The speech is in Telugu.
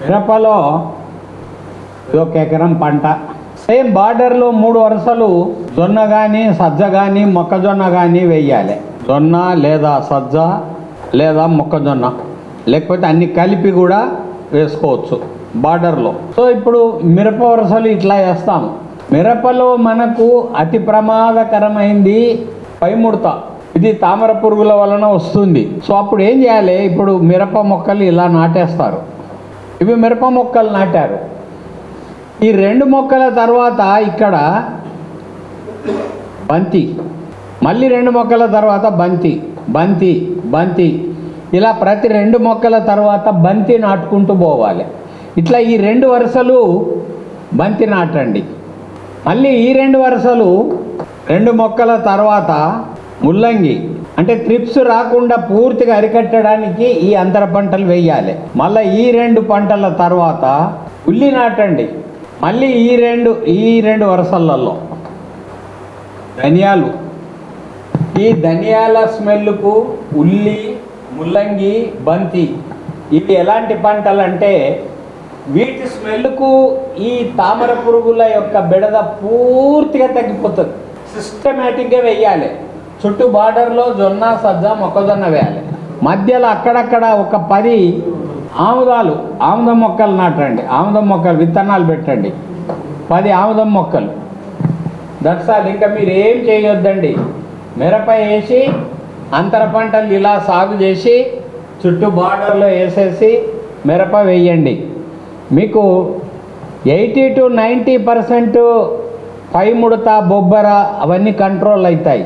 మిరపలో ఒక ఎకరం పంట. సేమ్ బార్డర్లో మూడు వరుసలు జొన్న కానీ సజ్జ కానీ మొక్కజొన్న కానీ వేయాలి. జొన్న లేదా సజ్జ లేదా మొక్కజొన్న. లేకపోతే అన్ని కలిపి కూడా వేసుకోవచ్చు బార్డర్లో సో ఇప్పుడు మిరప వరుసలు ఇట్లా వేస్తాం. మిరపలో మనకు అతి ప్రమాదకరమైంది పైముడత. ఇది తామర పురుగుల వలన వస్తుంది. సో అప్పుడు ఏం చేయాలి? ఇప్పుడు మిరప మొక్కలు ఇలా నాటేస్తారు. ఇవి మిరప మొక్కలు నాటారు. ఈ రెండు మొక్కల తర్వాత ఇక్కడ బంతి మళ్ళీ రెండు మొక్కల తర్వాత బంతి బంతి బంతి. ఇలా ప్రతి రెండు మొక్కల తర్వాత బంతి నాటుకుంటూ పోవాలి. ఇట్లా ఈ రెండు వరుసలు బంతి నాటండి. మళ్ళీ ఈ రెండు వరుసలు రెండు మొక్కల తర్వాత ముల్లంగి. అంటే ట్రిప్స్ రాకుండా పూర్తిగా అరికట్టడానికి ఈ అంతర పంటలు వేయాలి. మళ్ళీ ఈ రెండు పంటల తర్వాత ఉల్లి నాటండి. మళ్ళీ ఈ రెండు ఈ రెండు వరుసలలో ధనియాలు. ఈ ధనియాల స్మెల్కు ఉల్లి ముల్లంగి బంతి ఇవి ఎలాంటి పంటలు అంటే వీటి స్మెల్కు ఈ తామర పురుగుల యొక్క బెడద పూర్తిగా తగ్గిపోతుంది. సిస్టమేటిక్గా వేయాలి. చుట్టూ బార్డర్లో జొన్న సజ్జ మొక్కజొన్న వేయాలి. మధ్యలో అక్కడక్కడ ఒక పది ఆముదాలు ఆముదం మొక్కలు నాటండి. ఆముదం మొక్కలు విత్తనాలు పెట్టండి. పది ఆముదం మొక్కలు. దట్స్ ఇంకా మీరు ఏం చేయొద్దండి? మిరప వేసి అంతర పంటలు ఇలా సాగు చేసి చుట్టూ బార్డర్లో వేసేసి మిరప వేయండి. మీకు ఎయిటీ టు నైంటీ పర్సెంట్ పై ముడత బొబ్బర అవన్నీ కంట్రోల్ అవుతాయి.